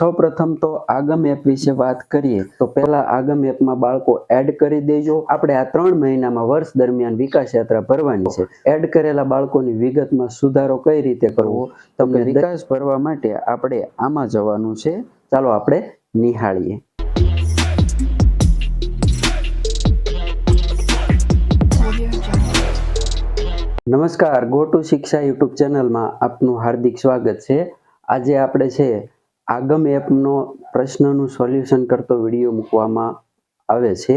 સૌપ્રથમ તો આગમ એપ વિશે વાત કરીએ તો પહેલા આગમ એપમાં બાળકો એડ કરી દેજો. આપણે આ ત્રણ મહિનામાં વર્ષ દરમિયાન વિકાસ યાત્રા ભરવાની છે. એડ કરેલા બાળકોની વિગતમાં સુધારો કઈ રીતે કરવો તમને વિકાસ ભરવા માટે આપણે આમાં જવાનું છે. ચાલો આપણે નિહાળીએ. નમસ્કાર ગો ટુ શિક્ષા યુટ્યુબ ચેનલમાં આપનું હાર્દિક સ્વાગત છે. આજે આપણે છે આગમ એપનો પ્રશ્નનું સોલ્યુશન કરતો વીડિયો મૂકવામાં આવે છે,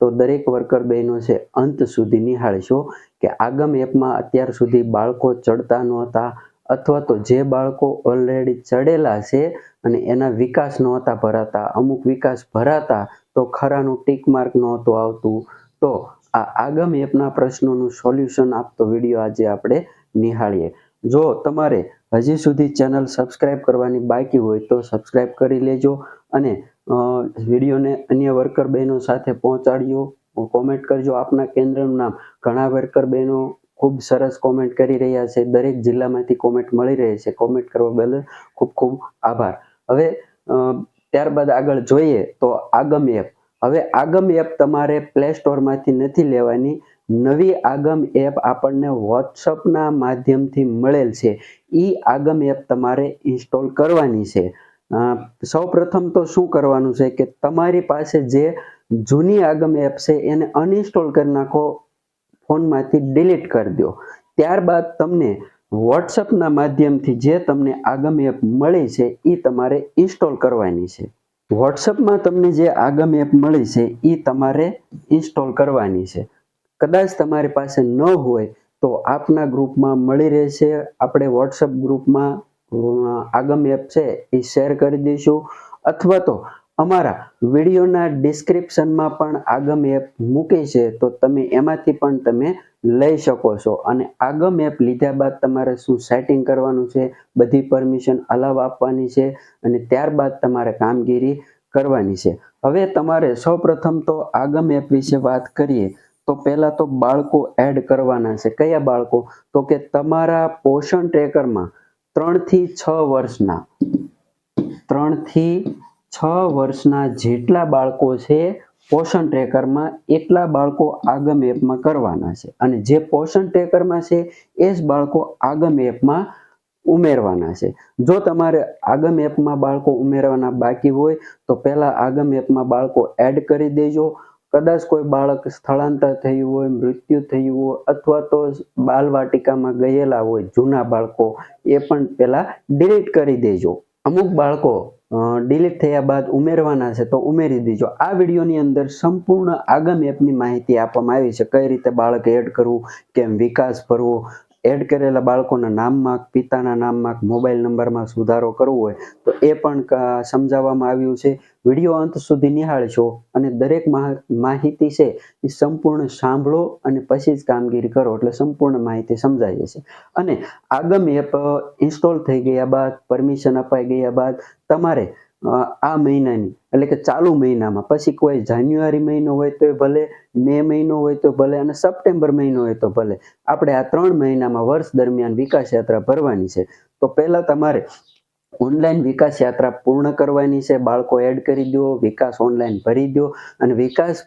તો દરેક વર્કર બહેનો છે અંત સુધી નિહાળશો કે આગમ એપમાં અત્યાર સુધી બાળકો ચડતા નહોતા અથવા તો જે બાળકો ઓલરેડી ચડેલા છે અને એના વિકાસ નહોતા ભરાતા, અમુક વિકાસ ભરાતા તો ખરાનું ટીક માર્ક નહોતું આવતું. તો આ આગમ એપના પ્રશ્નોનું સોલ્યુશન આપતો વીડિયો આજે આપણે નિહાળીએ. જો તમારે હજી સુધી ચેનલ સબસ્ક્રાઈબ કરવાની બાકી હોય તો સબસ્ક્રાઈબ કરી લેજો અને વિડીયોને અન્ય વર્કર બહેનો સાથે પહોંચાડજો. કોમેન્ટ કરજો આપના કેન્દ્રનું નામ. ઘણા વર્કર બહેનો ખૂબ સરસ કોમેન્ટ કરી રહ્યા છે. દરેક જિલ્લામાંથી કોમેન્ટ મળી રહી છે. કોમેન્ટ કરવા બદલ ખૂબ ખૂબ આભાર. હવે ત્યારબાદ આગળ જોઈએ તો આગમ એપ. હવે આગમ એપ તમારે પ્લે સ્ટોરમાંથી નથી લેવાની. નવી આગમ એપ આપણને વોટ્સઅપના માધ્યમથી મળેલ છે. એ આગમ એપ તમારે ઇન્સ્ટોલ કરવાની છે. સૌ પ્રથમ તો શું કરવાનું છે કે તમારી પાસે જે જૂની આગમ એપ છે એને અનઇન્સ્ટોલ કરી નાખો, ફોનમાંથી ડિલીટ કરી દો. ત્યારબાદ તમને વોટ્સઅપના માધ્યમથી જે તમને આગમ એપ મળી છે એ તમારે ઇન્સ્ટોલ કરવાની છે. વોટ્સઅપમાં તમને જે આગમ એપ મળી છે એ તમારે ઇન્સ્ટોલ કરવાની છે. કદાચ તમારી પાસે ન હોય તો આપના ગ્રુપમાં મળી રહેશે. આપણે વોટ્સઅપ ગ્રુપમાં આગમ એપ છે એ શેર કરી દઈશું. અથવા તો અમારા વિડીયોના ડિસ્ક્રિપ્શનમાં પણ આગમ એપ મૂકી છે, તો તમે એમાંથી પણ તમે લઈ શકો છો. અને આગમ એપ લીધા બાદ તમારે શું સેટિંગ કરવાનું છે, બધી પરમિશન અલાવ આપવાની છે અને ત્યારબાદ તમારે કામગીરી કરવાની છે. હવે તમારે સૌપ્રથમ તો આગમ એપ વિશે વાત કરીએ. તો પહેલાં તો બાળકો એડ કરવાના છે. કયા બાળકો? તો કે તમારા પોષણ ટ્રેકરમાં ત્રણથી છ વર્ષના, ત્રણથી છ વર્ષના જેટલા બાળકો છે પોષણ ટ્રેકરમાં એટલા બાળકો આગમ એપમાં કરવાના છે. અને જે પોષણ ટ્રેકરમાં છે, એ જ બાળકો આગમ એપમાં ઉમેરવાના છે. જો તમારે આગમ એપમાં બાળકો ઉમેરવાના બાકી હોય, તો પહેલાં આગમ એપમાં બાળકો એડ કરી દેજો. કદાચ કોઈ બાળક સ્થળાંતર થયું હોય, મૃત્યુ થયું હોય અથવા તો બાલવાટિકામાં ગયેલા હોય, જૂના બાળકો, એ પણ પહેલાં ડિલીટ કરી દેજો. અમુક બાળકો ડિલીટ થયા બાદ ઉમેરવાના છે તો ઉમેરી દેજો. આ વિડીયોની અંદર સંપૂર્ણ આગમ એપની માહિતી આપવામાં આવી છે. કઈ રીતે બાળક એડ કરવું, કેમ વિકાસ ભરવો એડ કરેલા બાળકોના નામમાં, પિતાના નામમાં, મોબાઈલ નંબરમાં સુધારો કરવો હોય, તો એ પણ સમજાવવામાં આવ્યું છે. વીડિયો અંત સુધી નિહાળશો અને દરેક માહ- માહિતી છે એ સંપૂર્ણ સાંભળો અને પછી જ કામગીરી કરો, એટલે સંપૂર્ણ માહિતી સમજાઈ જશે. અને આગમ એપ ઇન્સ્ટોલ થઈ ગયા બાદ, પરમિશન અપાઈ ગયા બાદ તમારે આ મહિનાની. એટલે કે ચાલુ મહિનામાં. પછી કોઈ જાન્યુઆરી મહિનો હોય તો ભલે, મે મહિનો હોય તો ભલે અને સપ્ટેમ્બર મહિનો હોય તો ભલે. આપણે આ ત્રણ મહિનામાં વર્ષ દરમિયાન વિકાસ યાત્રા ભરવાની છે. તો પહેલાં તમારે ઓનલાઈન વિકાસ યાત્રા પૂર્ણ કરવાની છે. બાળકો એડ કરી દો, વિકાસ ઓનલાઈન ભરી દો અને વિકાસ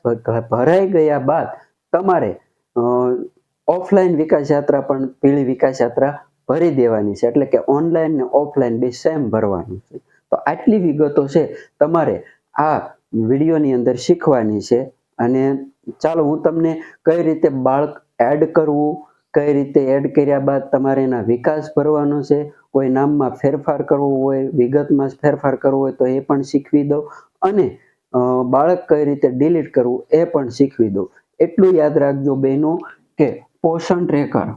ભરાઈ ગયા બાદ તમારે ઓફલાઈન વિકાસ યાત્રા પણ પીળી વિકાસ યાત્રા ભરી દેવાની છે. એટલે કે ઓનલાઈન ને ઓફલાઈન બે સેમ ભરવાનું છે. તો આટલી વિગતો છે. તમારે આ વિડીયોની અંદર શીખવાની છે અને ચાલો હું તમને કઈ રીતે બાળક એડ કરવું, કઈ રીતે એડ કર્યા બાદ તમારે એના વિકાસ ભરવાનો છે, કોઈ નામમાં ફેરફાર કરવો હોય, વિગતમાં ફેરફાર કરવો હોય તો એ પણ શીખવી દઉં અને બાળક કઈ રીતે ડિલીટ કરવું એ પણ શીખવી દઉં એટલું યાદ રાખજો બહેનો કે પોષણ ટ્રેકર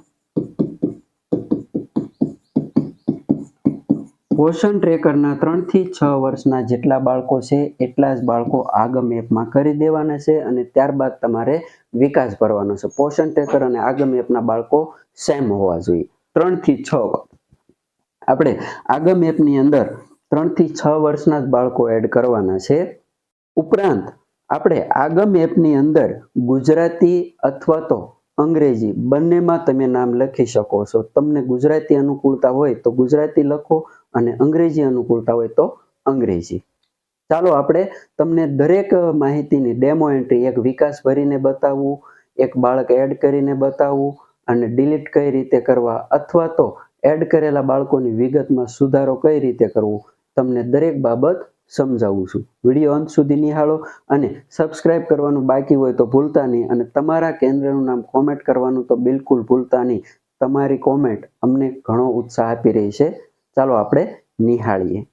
પોષણ ટ્રેકરના ત્રણથી છ વર્ષના જેટલા બાળકો છે, એટલા જ બાળકો આગમ એપમાં કરી દેવાના છે અને ત્યારબાદ તમારે વિકાસ ભરવાનો છે. પોષણ ટ્રેકર અને આગમ એપના બાળકો સેમ હોવા જોઈએ. ત્રણથી છ આપણે આગમ એપની અંદર ત્રણથી છ વર્ષના જ બાળકો એડ કરવાના છે. ઉપરાંત આપણે આગમ એપની અંદર ગુજરાતી અથવા તો અંગ્રેજી બંનેમાં તમે નામ લખી શકો છો. તમને ગુજરાતી અનુકૂળતા હોય તો ગુજરાતી લખો અને અંગ્રેજી અનુકૂળતા હોય તો અંગ્રેજી. ચાલો આપણે તમને દરેક માહિતીની ડેમો એન્ટ્રી એક વિકાસ ભરીને બતાવવું, એક બાળક એડ કરીને બતાવવું અને ડિલીટ કઈ રીતે કરવા અથવા તો એડ કરેલા બાળકોની વિગતમાં સુધારો કઈ રીતે કરવો, તમને દરેક બાબત સમજાવું છું. વીડિયો અંત સુધી નિહાળો અને સબસ્ક્રાઇબ કરવાનું બાકી હોય તો ભૂલતા નહીં અને તમારા કેન્દ્રનું નામ કોમેન્ટ કરવાનું તો બિલકુલ ભૂલતા નહીં. તમારી કોમેન્ટ અમને ઘણો ઉત્સાહ આપી રહી છે. ચાલો આપણે નિહાળીએ.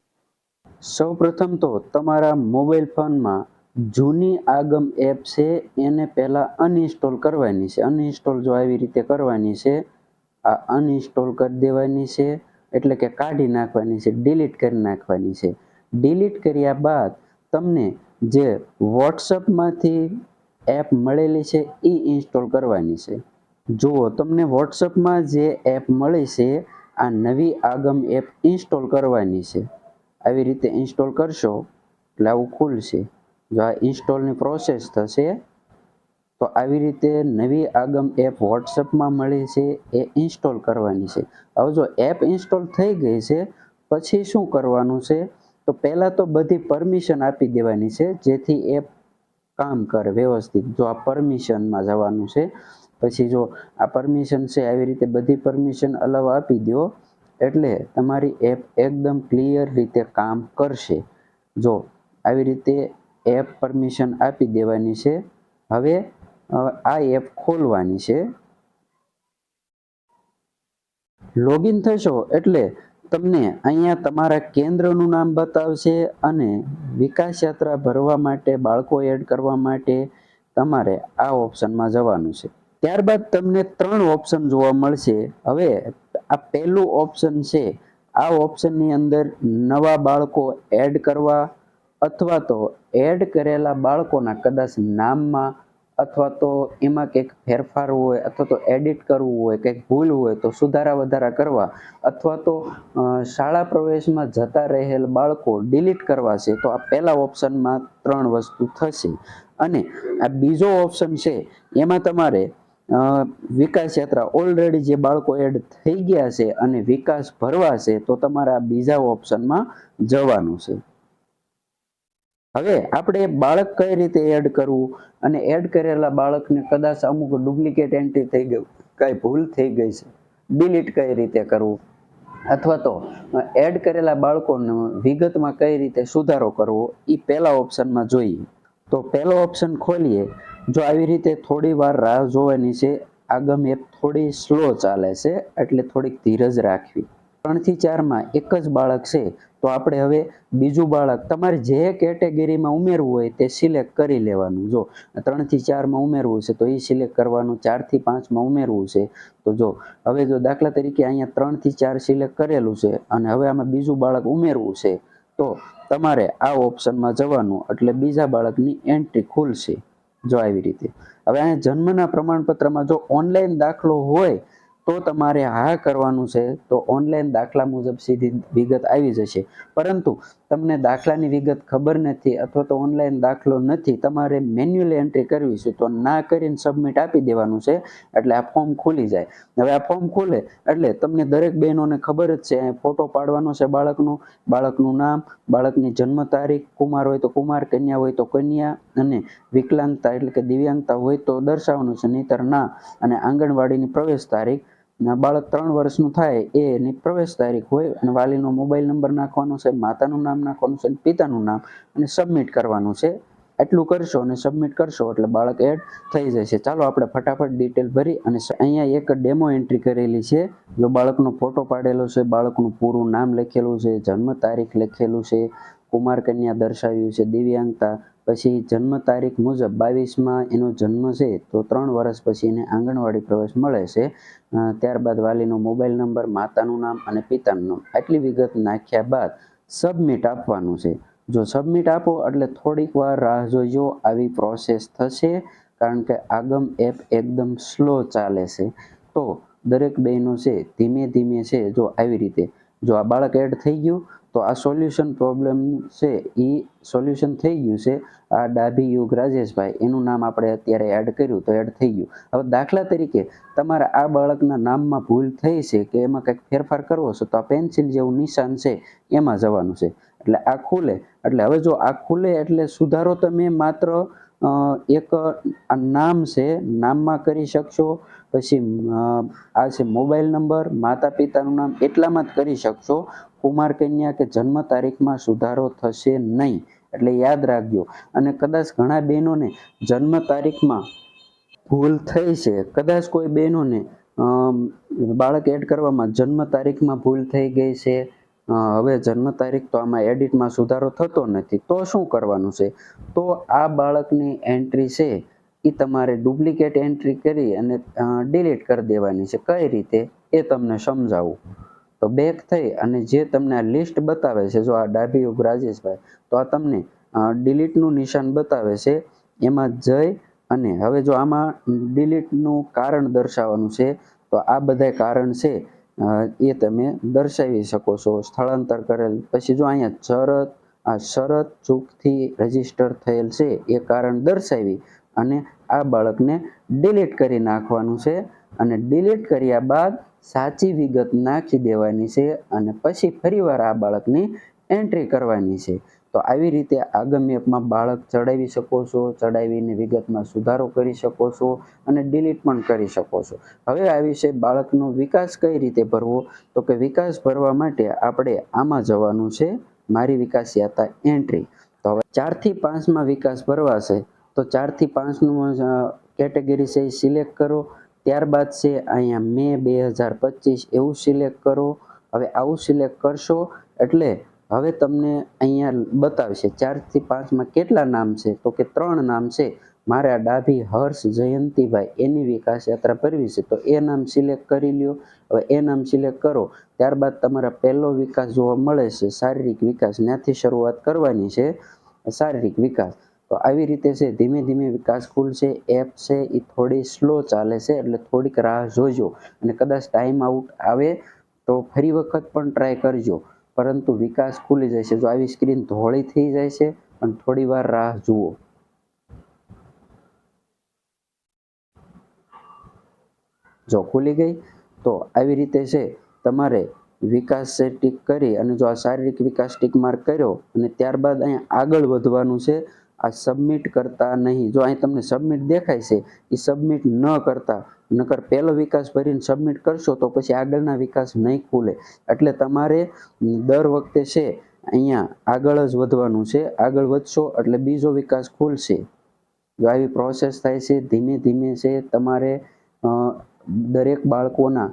સૌપ્રથમ તો તમારા મોબાઈલ ફોનમાં જૂની આગમ એપ છે, એને પહેલાં અનઇન્સ્ટોલ કરવાની છે. અનઇન્સ્ટોલ જો આવી રીતે કરવાની છે, આ અનઇન્સ્ટોલ કરી દેવાની છે, એટલે કે કાઢી નાખવાની છે, ડિલીટ કરી નાખવાની છે. ડિલીટ કર્યા બાદ તમને જે વોટ્સઅપમાંથી એપ મળેલી છે એ ઇન્સ્ટોલ કરવાની છે. જુઓ, તમને વોટ્સઅપમાં જે એપ મળી છે આ નવી આગમ એપ ઇન્સ્ટોલ કરવાની છે. આવી રીતે ઇન્સ્ટોલ કરશો એટલે આવું ખુલશે. જો આ ઇન્સ્ટોલની પ્રોસેસ થશે, તો આવી રીતે નવી આગમ એપ વોટ્સઅપમાં મળી છે એ ઇન્સ્ટોલ કરવાની છે. હવે જો એપ ઇન્સ્ટોલ થઈ ગઈ છે, પછી શું કરવાનું છે? તો પહેલાં તો બધી પરમિશન આપી દેવાની છે, જેથી એપ કામ કરે વ્યવસ્થિત. જો આ પરમિશનમાં જવાનું છે પછી જો આ પરમિશન છે, આવી રીતે બધી પરમિશન અલાવ આપી દો એટલે તમારી એપ એકદમ ક્લિયર રીતે કામ કરશે. જો આવી રીતે એપ પરમિશન આપી દેવાની છે, હવે આ એપ ખોલવાની છે. લોગિન થશો એટલે તમને અહીંયા તમારા કેન્દ્રનું નામ બતાવશે અને વિકાસ યાત્રા ભરવા માટે, બાળકો એડ કરવા માટે તમારે આ ઓપ્શનમાં જવાનું છે. ત્યારબાદ તમને ત્રણ ઓપ્શન જોવા મળશે. હવે આ પહેલું ઓપ્શન છે, આ ઓપ્શનની અંદર નવા બાળકો એડ કરવા અથવા તો એડ કરેલા બાળકોના કદાચ નામમાં અથવા તો એમાં કંઈક ફેરફાર હોય અથવા તો એડિટ કરવું હોય, કંઈક ભૂલ હોય તો સુધારા વધારા કરવા અથવા તો શાળા પ્રવેશમાં જતા રહેલ બાળકો ડિલીટ કરવા છે, તો આ પહેલા ઓપ્શનમાં ત્રણ વસ્તુ થશે. અને આ બીજો ઓપ્શન છે, એમાં તમારે વિકાસ યાત્રા ઓલરેડી જે બાળકો એડ થઈ ગયા છે અને વિકાસ ભરવા છે, તો તમારે બીજા ઓપ્શનમાં જવાનું છે. હવે આપણે બાળક કઈ રીતે એડ કરવું અને એડ કરેલા બાળકને કદાચ અમુક ડુપ્લિકેટ એન્ટ્રી થઈ ગયું કઈ ભૂલ થઈ ગઈ છે ડિલીટ કઈ રીતે કરવું? અથવા તો એડ કરેલા બાળકોનો વિગતમાં કઈ રીતે સુધારો કરવો એ પહેલા ઓપ્શનમાં જોઈએ. તો પહેલો ઓપ્શન ખોલીએ જો આવી રીતે થોડી વાર રાહ જોવાની છે, આગમ એપ થોડી સ્લો ચાલે છે, એટલે થોડીક ધીરજ રાખવી. ત્રણથી ચારમાં એક જ બાળક છે, તો આપણે હવે બીજું બાળક તમારે જે કેટેગરીમાં ઉમેરવું હોય તે સિલેક્ટ કરી લેવાનું. જો ત્રણથી ચારમાં ઉમેરવું છે, તો એ સિલેક્ટ કરવાનું. ચારથી પાંચમાં ઉમેરવું છે, તો જો હવે જો દાખલા તરીકે અહીંયા ત્રણથી ચાર સિલેક્ટ કરેલું છે અને હવે આમાં બીજું બાળક ઉમેરવું છે, તો તમારે આ ઓપ્શનમાં જવાનું, એટલે બીજા બાળકની એન્ટ્રી ખુલશે. જો આવી રીતે. હવે અહીંયા જન્મના પ્રમાણપત્રમાં જો ઓનલાઈન દાખલો હોય, તો તમારે હા કરવાનું છે. તો ઓનલાઈન દાખલા મુજબ સીધી વિગત આવી જશે. પરંતુ તમને દાખલાની વિગત ખબર નથી અથવા તો ઓનલાઈન દાખલો નથી, તમારે મેન્યુઅલી એન્ટ્રી કરવી છે, તો ના કરીને સબમિટ આપી દેવાનું છે, એટલે આ ફોર્મ ખુલી જાય. હવે આ ફોર્મ ખુલે એટલે તમને દરેક બહેનોને ખબર જ છે ફોટો પાડવાનો છે બાળકનું બાળકનું નામ, બાળકની જન્મ તારીખ, કુમાર હોય તો કુમાર, કન્યા હોય તો કન્યા, અને વિકલાંગતા એટલે કે દિવ્યાંગતા હોય તો દર્શાવવાનું છે, નહીતર ના. અને આંગણવાડીની પ્રવેશ તારીખ ના, બાળક ત્રણ વર્ષનું થાય એની પ્રવેશ તારીખ હોય અને વાલીનો મોબાઈલ નંબર નાખવાનો છે, માતાનું નામ નાખવાનું છે પિતાનું નામ અને સબમિટ કરવાનું છે. એટલું કરશો અને સબમિટ કરશો એટલે બાળક એડ થઈ જશે. ચાલો આપણે ફટાફટ ડિટેલ ભરી અને અહીંયા એક ડેમો એન્ટ્રી કરેલી છે. જો બાળકનો ફોટો પાડેલો છે, બાળકનું પૂરું નામ લખેલું છે, જન્મ તારીખ લખેલું છે કુમાર કન્યા દર્શાવ્યું છે. દિવ્યાંગતા પછી જન્મ તારીખ મુજબ બાવીસમાં એનો જન્મ છે તો ત્રણ વર્ષ પછી એને આંગણવાડી પ્રવેશ મળે છે. ત્યારબાદ વાલીનો મોબાઈલ નંબર, માતાનું નામ અને પિતાનું નામ. આટલી વિગત નાખ્યા બાદ સબમિટ આપવાનું છે. જો સબમિટ આપો એટલે થોડીક વાર રાહ જોઈજો આવી પ્રોસેસ થશે કારણ કે આગમ એપ એકદમ સ્લો ચાલે છે. તો દરેક બહેનો છે, ધીમે ધીમે છે, જો આવી રીતે જો આ બાળક એડ થઈ ગયું તો આ સોલ્યુશન પ્રોબ્લેમ છે એ સોલ્યુશન થઈ ગયું છે. આ ડાભી યુગ રાજેશભાઈ, એનું નામ આપણે અત્યારે એડ કર્યું તો એડ થઈ ગયું. હવે દાખલા તરીકે તમારે આ બાળકના નામમાં ભૂલ થઈ છે કે એમાં કંઈક ફેરફાર કરવો છે, તો આ પેન્સિલ જેવું નિશાન છે, એમાં જવાનું છે. એટલે આ ખુલે. એટલે હવે જો આ ખુલે એટલે સુધારો તમે માત્ર એક આ નામ છે, નામમાં કરી શકશો, પછી આ છે મોબાઈલ નંબર માતા પિતાનું નામ, એટલામાં જ કરી શકશો. કુમાર કન્યા કે જન્મ તારીખમાં સુધારો થશે નહીં, એટલે યાદ રાખજો. અને કદાચ ઘણા બહેનોને જન્મ તારીખમાં ભૂલ થઈ છે, કદાચ કોઈ બહેનોને બાળક એડ કરવામાં જન્મ તારીખમાં ભૂલ થઈ ગઈ છે હવે જન્મ તારીખ તો આમાં એડિટમાં સુધારો થતો નથી, તો શું કરવાનું છે? તો આ બાળકની એન્ટ્રી છે એ તમારે ડુપ્લિકેટ એન્ટ્રી કરી અને ડિલીટ કરી દેવાની છે. કઈ રીતે? એ તમને સમજાવું. તો બેક થઈ અને જે તમને આ લિસ્ટ બતાવે છે, જો આ ડાબી યુગ રાજેશભાઈ, તો આ તમને ડિલીટનું નિશાન બતાવે છે. એમાં જઈ અને હવે જો આમાં ડિલીટનું કારણ દર્શાવવાનું છે, તો આ બધા કારણ છે. એ તમે દર્શાવી શકો છો. સ્થળાંતર કરેલ, પછી જો અહીંયા શરત, આ શરત ચૂકથી રજિસ્ટર થયેલ છે, એ કારણ દર્શાવી અને આ બાળકને ડિલીટ કરી નાખવાનું છે. અને ડિલીટ કર્યા બાદ સાચી વિગત નાખી દેવાની છે અને પછી ફરીવાર આ બાળકની એન્ટ્રી કરવાની છે. તો આવી રીતે આગમ એપમાં બાળક ચડાવી શકો છો, ચડાવીને વિગતમાં સુધારો કરી શકો છો અને ડિલીટ પણ કરી શકો છો. હવે આ વિશે બાળકનો વિકાસ કઈ રીતે ભરવો? તો કે વિકાસ ભરવા માટે આપણે આમાં જવાનું છે મારી વિકાસ યાત્રા એન્ટ્રી તો હવે ચારથી પાંચમાં વિકાસ ભરવાશે. તો ચારથી પાંચનું કેટેગરી છે એ સિલેક્ટ કરો. ત્યારબાદ છે અહીંયા મે બે હજાર પચીસ. એવું સિલેક્ટ કરો. હવે આવું સિલેક્ટ કરશો એટલે હવે તમને અહીંયા બતાવશે ચારથી પાંચમાં કેટલા નામ છે? તો કે ત્રણ નામ છે. મારે આ ડાભી હર્ષ જયંતિભાઈ, એની વિકાસ યાત્રા ભરવી છે. તો એ નામ સિલેક્ટ કરી લ્યો. હવે એ નામ સિલેક્ટ કરો. ત્યારબાદ તમારા પહેલો વિકાસ જોવા મળે છે શારીરિક વિકાસ. ત્યાંથી શરૂઆત કરવાની છે શારીરિક વિકાસ. તો આવી રીતે છે, ધીમે ધીમે વિકાસ ખુલશે એપ છે એ થોડી સ્લો ચાલે છે, એટલે થોડીક રાહ જોજો. અને કદાચ ટાઈમ આઉટ આવે તો ફરી વખત પણ ટ્રાય કરજો. પરંતુ વિકાસ ખુલી છે જો આવી સ્ક્રીન ધોળી થઈ જાય છે અને થોડી વાર રાહ જુઓ. જો ખુલી ગઈ, તો આવી રીતે છે, તમારે વિકાસ છે, ટીક કરી અને જો આ શારીરિક વિકાસ ટીક માર્ક કર્યો અને ત્યારબાદ અહીંયા આગળ વધવાનું છે આ સબમિટ કરતા નહીં. જો અહીં તમને સબમિટ દેખાય છે એ સબમિટ ન કરતા. નકર પહેલો વિકાસ ભરીને સબમિટ કરશો તો પછી આગળના વિકાસ નહીં ખુલે. એટલે તમારે દર વખતે છે, અહીંયા આગળ જ વધવાનું છે. આગળ વધશો એટલે બીજો વિકાસ ખુલશે. જો આવી પ્રોસેસ થાય છે, ધીમે ધીમે છે, તમારે દરેક બાળકોના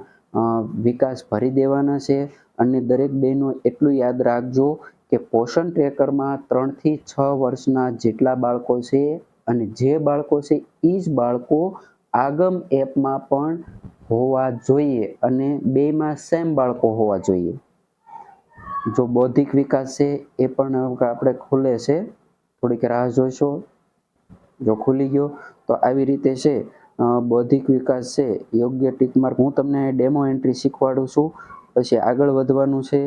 વિકાસ ભરી દેવાના છે. અને દરેક બહેનો એટલું યાદ રાખજો કે પોષણ ટ્રેકરમાં ત્રણથી છ વર્ષના જેટલા બાળકો છે અને જે બાળકો છે એ જ બાળકો આગમ એપમાં પણ હોવા જોઈએ અને બેમાં સેમ બાળકો હોવા જોઈએ. જો બૌદ્ધિક વિકાસ છે એ પણ આપણે ખુલે છે. થોડીક રાહ જોઈશો જો ખુલી ગયો, તો આવી રીતે છે. બૌદ્ધિક વિકાસ છે. યોગ્ય ટીક માર્ક હું તમને ડેમો એન્ટ્રી શીખવાડું છું. પછી આગળ વધવાનું છે.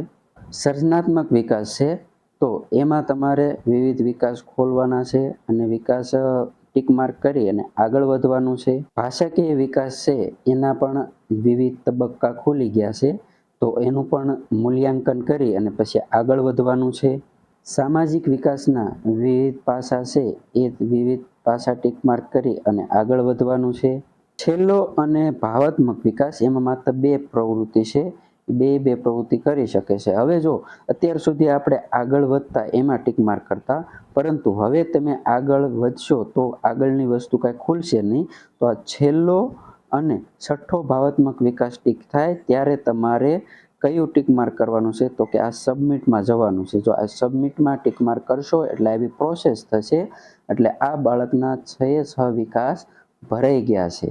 સર્જનાત્મક વિકાસ છે, તો એમાં તમારે વિવિધ વિકાસ ખોલવાના છે અને વિકાસ ટીક માર્ક કરી અને આગળ વધવાનું છે. ભાષાકીય વિકાસ છે, એના પણ વિવિધ તબક્કા ખોલી ગયા છે, તો એનું પણ મૂલ્યાંકન કરી અને પછી આગળ વધવાનું છે. સામાજિક વિકાસના વિવિધ પાસા છે, એ વિવિધ પાસા ટીક માર્ક કરી અને આગળ વધવાનું છે. છેલ્લો અને ભાવાત્મક વિકાસ, એમાં માત્ર બે પ્રવૃત્તિ છે બે બે પ્રવૃત્તિ કરી શકે છે. હવે જો અત્યાર સુધી આપણે આગળ વધતા એમાં ટીક માર્ક કરતા, પરંતુ હવે તમે આગળ વધશો તો આગળની વસ્તુ કાંઈ ખુલશે નહીં. તો આ છેલ્લો અને છઠ્ઠો ભાવાત્મક વિકાસ ટીક થાય ત્યારે તમારે કયું ટીક માર્ક કરવાનું છે? તો કે આ સબમિટમાં જવાનું છે. જો આ સબમિટમાં ટીક માર્ક કરશો એટલે આવી પ્રોસેસ થશે, એટલે આ બાળકના છ છ વિકાસ ભરાઈ ગયા છે.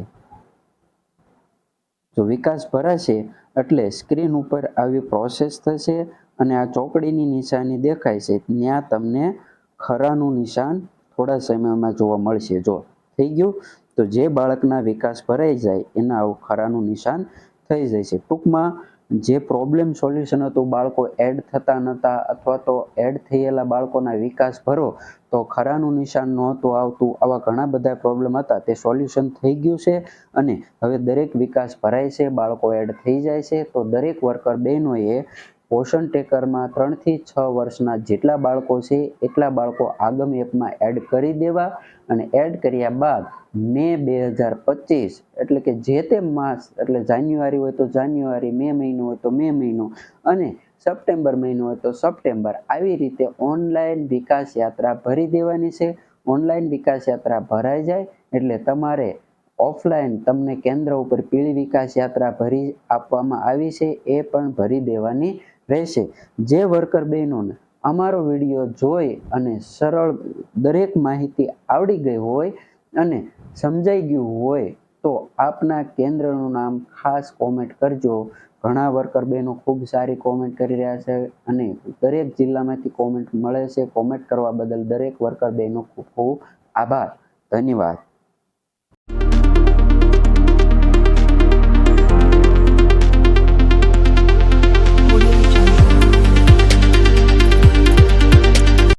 જો વિકાસ ભરાશે એટલે સ્ક્રીન ઉપર આવી પ્રોસેસ થશે અને આ ચોકડીની નિશાની દેખાય છે. ત્યાં તમને ખરાનું નિશાન થોડા સમયમાં જોવા મળશે. જો થઈ ગયું, તો જે બાળકના વિકાસ ભરાઈ જાય, એના આવું ખરાનું નિશાન થઈ જાય છે ટૂંકમાં જે પ્રોબ્લેમ સોલ્યુશન હતું, બાળકો એડ થતા નહોતા અથવા તો એડ થયેલા બાળકોના વિકાસ ભરો, તો ખરાનું નિશાન નહોતું આવતું. આવા ઘણા બધા પ્રોબ્લેમ હતા. તે સોલ્યુશન થઈ ગયું છે અને હવે દરેક વિકાસ ભરાય છે, બાળકો એડ થઈ જાય છે. તો દરેક વર્કર બહેનોએ પોષણ ટેકરમાં ત્રણથી છ વર્ષના જેટલા બાળકો છે, એટલા બાળકો આગમ એપમાં એડ કરી દેવા અને એડ કર્યા બાદ મે બે હજાર પચીસ, એટલે કે જે તે માસ, એટલે જાન્યુઆરી હોય તો જાન્યુઆરી, મે મહિનો હોય તો મે મહિનો અને સપ્ટેમ્બર મહિનો હોય તો સપ્ટેમ્બર. આવી રીતે ઓનલાઈન વિકાસ યાત્રા ભરી દેવાની છે. ઓનલાઈન વિકાસ યાત્રા ભરાઈ જાય એટલે તમારે ઓફલાઈન તમને કેન્દ્ર ઉપર પીળી વિકાસ યાત્રા ભરી આપવામાં આવી છે, એ પણ ભરી દેવાની રહેશે. જે વર્કર બહેનોને અમારો વીડિયો જોઈ અને સરળ દરેક માહિતી આવડી ગઈ હોય અને સમજાઈ ગયું હોય તો આપના કેન્દ્રનું નામ ખાસ કોમેન્ટ કરજો. ઘણા વર્કર બહેનો ખૂબ સારી કોમેન્ટ કરી રહ્યા છે અને દરેક જિલ્લામાંથી કોમેન્ટ મળે છે. કોમેન્ટ કરવા બદલ દરેક વર્કર બહેનો ખૂબ ખૂબ આભાર. ધન્યવાદ.